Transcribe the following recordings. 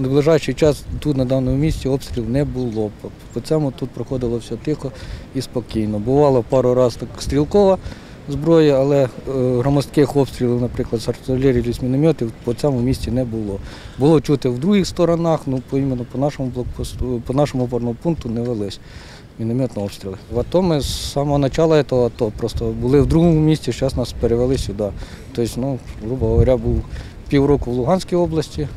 в найближчий час тут на даному місці обстрілів не було. По- цьому тут проходило все тихо і спокійно. Бувало пару разів стрілкова зброя, але е, громоздких обстрілів, наприклад, з артилерії з мінометів по цьому місці не було. Було чути в других сторонах, ну по іменно по нашому блокпосту, по нашому опорному пункту не велись мінометні обстріли. В АТО ми з самого початку цього АТО просто були в другому місці, зараз нас перевели сюди. Тобто, ну, грубо говоря, був півроку в Луганській області,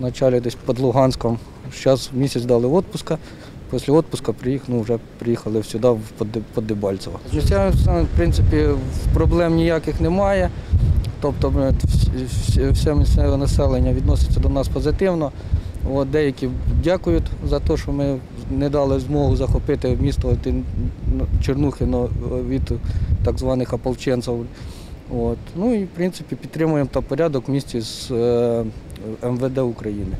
в десь під Луганськом. Зараз місяць дали відпуска. Після відпуска приїхали, ну, вже приїхали сюди, в Под- під Дебальцево. З місцями, в принципі, проблем ніяких немає. Тобто все місцеве населення відноситься до нас позитивно. От, деякі дякують за те, що ми не дали змогу захопити місто Чернухино від так званих ополченців. От. Ну і в принципі підтримуємо та порядок в місті з е, МВД України.